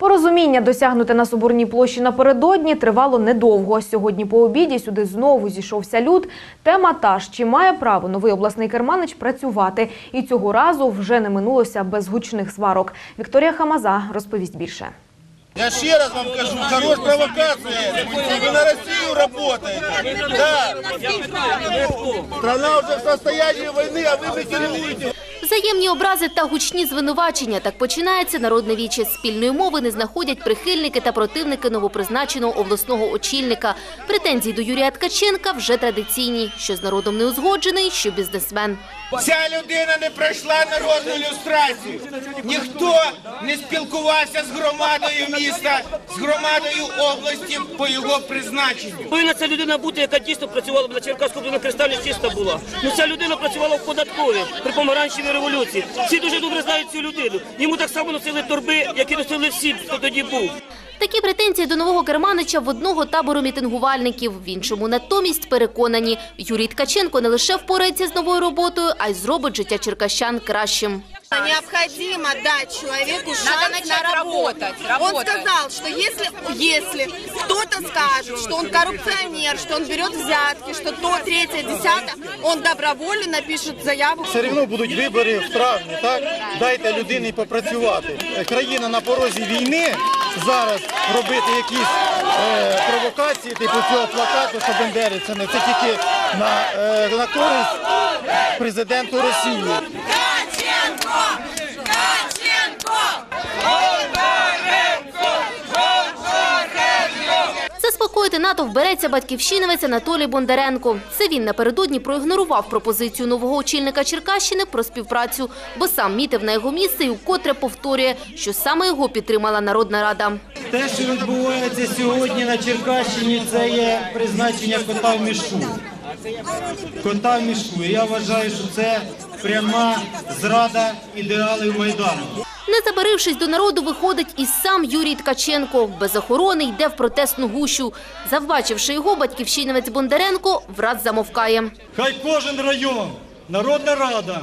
Порозуміння, досягнуте на Соборній площі напередодні, тривало недовго. Сьогодні по обіді сюди знову зійшовся люд. Тема та ж, чи має право новий обласний керманич працювати. І цього разу вже не минулося без гучних сварок. Вікторія Хамаза розповість більше. Я ще раз вам кажу, хорош провокация. Вы на Россию работаете. Да. Страна уже в состоянии войны, а вы выкидываете. Взаємні образи та гучні звинувачення. Так починається народне віче. Спільної мови не знаходять прихильники та противники новопризначеного обласного очільника. Претензії до Юрія Ткаченка вже традиційні. Що з народом не узгоджений, що бізнесмен. Ця людина не пройшла народну люстрацію. Ніхто не спілкувався з громадою міста, з громадою області по його призначенню. Повинна ця людина бути, яка дійсно працювала на Черкаську, на кристалі чиста була. Ну ця людина працювала в податковій при помаранчевій революції. Всі дуже добре знають цю людину. Йому так само носили торби, які носили всі, хто тоді був. Такі претензії до нового керманича в одного табору мітингувальників. В іншому натомість переконані, Юрій Ткаченко не лише впорається з новою роботою, а й зробить життя черкащан кращим. Необходимо дать человеку шанс Надо на работу. работать, Он сказал, что если, если кто-то скажет, что он коррупционер, что он берет взятки, что то, третье, десятое, он добровольно напишет заяву. Все одно будуть вибори в травні, так? Дайте людині попрацювати. Країна на порозі війни зараз робити якісь е, провокації, типу цього плакату, що бендерівцями, це тільки на, е, на користь президенту Росії. Заспокоїти натовп береться батьківщинівець Анатолій Бондаренко. Це він напередодні проігнорував пропозицію нового очільника Черкащини про співпрацю, бо сам мітив на його місце і вкотре повторює, що саме його підтримала Народна Рада. Те, що відбувається сьогодні на Черкащині, це є призначення кота в мішку. Кота в мішку. Я вважаю, що це пряма зрада ідеалів Майдану. Не забарившись до народу, виходить і сам Юрій Ткаченко. Без охорони йде в протестну гущу. Завбачивши його, батьківщинівець Бондаренко враз замовкає. Хай кожен район, Народна Рада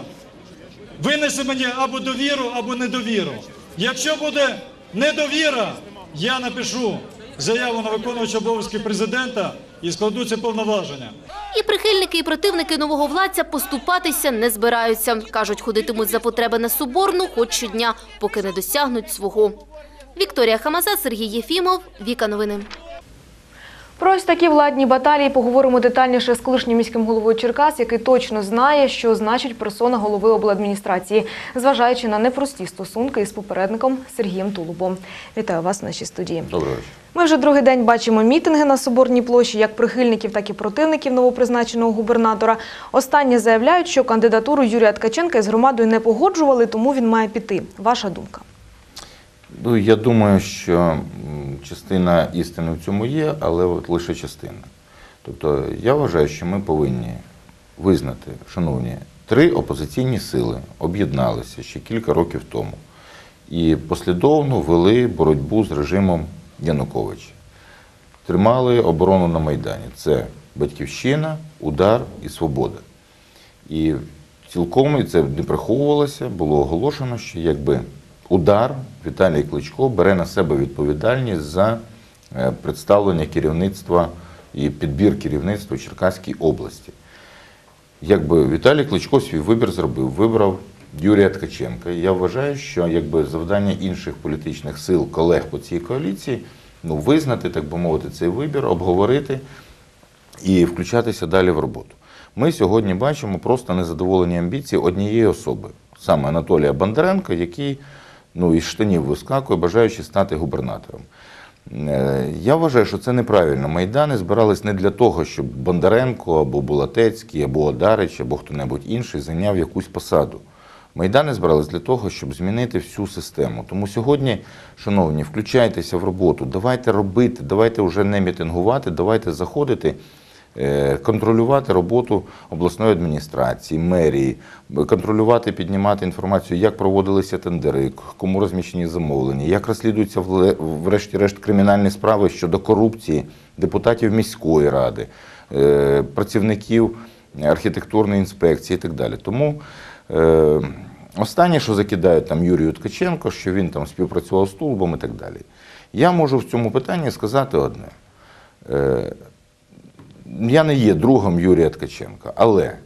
винесе мені або довіру, або недовіру. Якщо буде недовіра, я напишу заяву на виконувача обов'язків президента і складу це повноваження. І прихильники, і противники нового владця поступатися не збираються. Кажуть, ходитимуть за потреби на Соборну хоч щодня, поки не досягнуть свого. Вікторія Хамаза, Сергій Єфімов, Віка Новини. Про ось такі владні баталії поговоримо детальніше з колишнім міським головою Черкас, який точно знає, що значить персона голови обладміністрації, зважаючи на непрості стосунки із попередником Сергієм Тулубом. Вітаю вас в нашій студії. Доброго вечора. Ми вже другий день бачимо мітинги на Соборній площі, як прихильників, так і противників новопризначеного губернатора. Останні заявляють, що кандидатуру Юрія Ткаченка із громадою не погоджували, тому він має піти. Ваша думка? Ну, я думаю, що частина істини в цьому є, але от лише частина. Тобто я вважаю, що ми повинні визнати, шановні, три опозиційні сили об'єдналися ще кілька років тому і послідовно вели боротьбу з режимом Януковича. Тримали оборону на Майдані. Це Батьківщина, Удар і Свобода. І цілком це не приховувалося, було оголошено, що якби удар Віталій Кличко бере на себе відповідальність за е, представлення керівництва і підбір керівництва Черкаській області. Якби Віталій Кличко свій вибір зробив, вибрав Юрія Ткаченка. І я вважаю, що якби завдання інших політичних сил, колег по цій коаліції, ну, визнати, так би мовити, цей вибір, обговорити і включатися далі в роботу. Ми сьогодні бачимо просто незадоволені амбіції однієї особи, саме Анатолія Бондаренка, який ну, із штанів вискакує, бажаючи стати губернатором. Е, Я вважаю, що це неправильно. Майдани збирались не для того, щоб Бондаренко або Булатецький, або Одарич, або хто-небудь інший зайняв якусь посаду. Майдани збирались для того, щоб змінити всю систему. Тому сьогодні, шановні, включайтеся в роботу, давайте робити, давайте вже не мітингувати, давайте заходити, контролювати роботу обласної адміністрації, мерії, контролювати, піднімати інформацію, як проводилися тендери, кому розміщені замовлення, як розслідуються врешті-решт кримінальні справи щодо корупції депутатів міської ради, е, працівників архітектурної інспекції і так далі. Тому е, Останнє, що закидають там Юрію Ткаченко, що він там співпрацював з Тулубом і так далі. Я можу в цьому питанні сказати одне. Я не є другом Юрія Ткаченка, але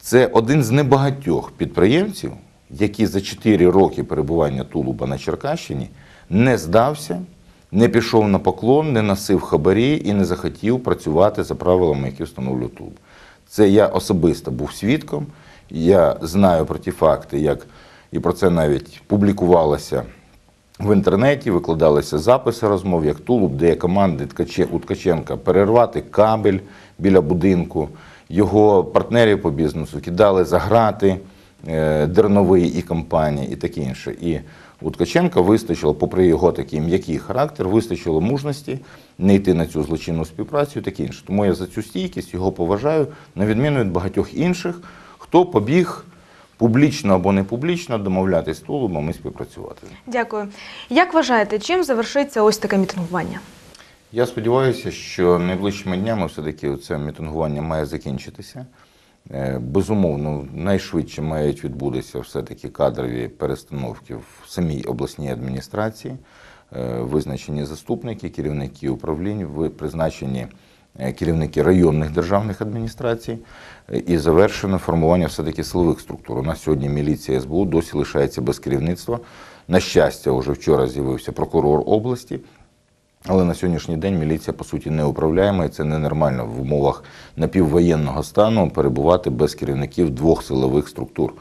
це один з небагатьох підприємців, які за 4 роки перебування Тулуба на Черкащині не здався, не пішов на поклон, не носив хабарі і не захотів працювати за правилами, які встановлює Тулуб. Це я особисто був свідком. Я знаю про ті факти, як і про це навіть публікувалося в інтернеті, викладалися записи розмов, як Тулуб, де команди Ткаче- у Ткаченка перервати кабель біля будинку. Його партнерів по бізнесу кидали за грати е, Дерновий і компанії і таке інше. І у Ткаченка вистачило, попри його такий м'який характер, вистачило мужності не йти на цю злочинну співпрацю і таке інше. Тому я за цю стійкість його поважаю, на відміну від багатьох інших, хто побіг публічно або не публічно домовлятись з Тулубом і співпрацювати. Дякую. Як вважаєте, чим завершиться ось таке мітингування? Я сподіваюся, що найближчими днями все-таки це мітингування має закінчитися. Е, Безумовно, найшвидше мають відбутися все-таки кадрові перестановки в самій обласній адміністрації, Е, визначені заступники, керівники управлінь, призначені керівники районних державних адміністрацій е, і завершено формування все-таки силових структур. У нас сьогодні міліція СБУ досі лишається без керівництва. На щастя, вже вчора з'явився прокурор області. Але на сьогоднішній день міліція по суті не управляємо, і це ненормально в умовах напіввоєнного стану перебувати без керівників двох силових структур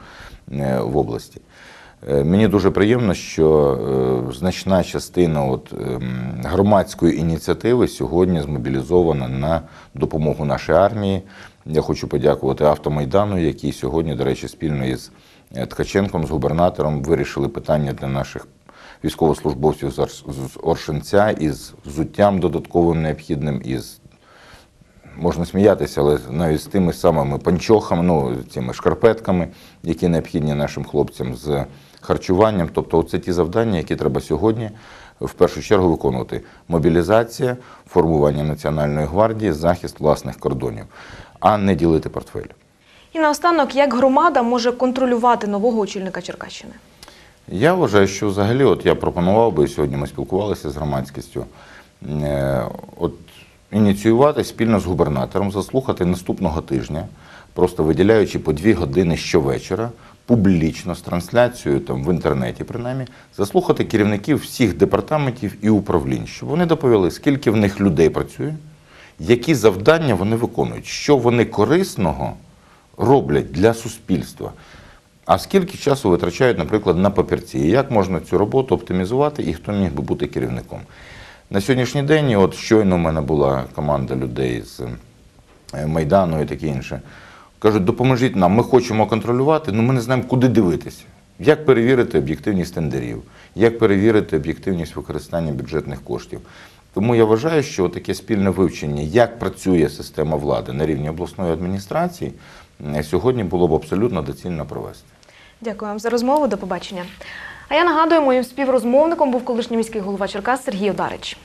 е, в області. Е, Мені дуже приємно, що е, значна частина от, ем, громадської ініціативи сьогодні змобілізована на допомогу нашій армії. Я хочу подякувати Автомайдану, який сьогодні, до речі, спільно із е, Ткаченком, з губернатором вирішили питання для наших військовослужбовців з Орш- з Оршинця із взуттям додатковим необхідним, із можна сміятися, але навіть з тими самими панчохами, ну цими шкарпетками, які необхідні нашим хлопцям з харчуванням. Тобто, це ті завдання, які треба сьогодні в першу чергу виконувати: мобілізація, формування національної гвардії, захист власних кордонів, а не ділити портфель. І наостанок, як громада може контролювати нового очільника Черкащини? Я вважаю, що взагалі, от я пропонував би, сьогодні ми спілкувалися з громадськістю, е, от ініціювати спільно з губернатором, заслухати наступного тижня, просто виділяючи по дві години щовечора, публічно з трансляцією там в інтернеті, принаймні, заслухати керівників всіх департаментів і управлінь, щоб вони доповіли, скільки в них людей працює, які завдання вони виконують, що вони корисного роблять для суспільства. А скільки часу витрачають, наприклад, на папірці? І як можна цю роботу оптимізувати і хто міг би бути керівником? На сьогоднішній день, от щойно в мене була команда людей з е, Майдану і таке інше. Кажуть, допоможіть нам, ми хочемо контролювати, але ми не знаємо, куди дивитися. Як перевірити об'єктивність тендерів, як перевірити об'єктивність використання бюджетних коштів. Тому я вважаю, що таке спільне вивчення, як працює система влади на рівні обласної адміністрації, е, сьогодні було б абсолютно доцільно провести. Дякую вам за розмову. До побачення. А я нагадую, моїм співрозмовником був колишній міський голова Черкас Сергій Одарич.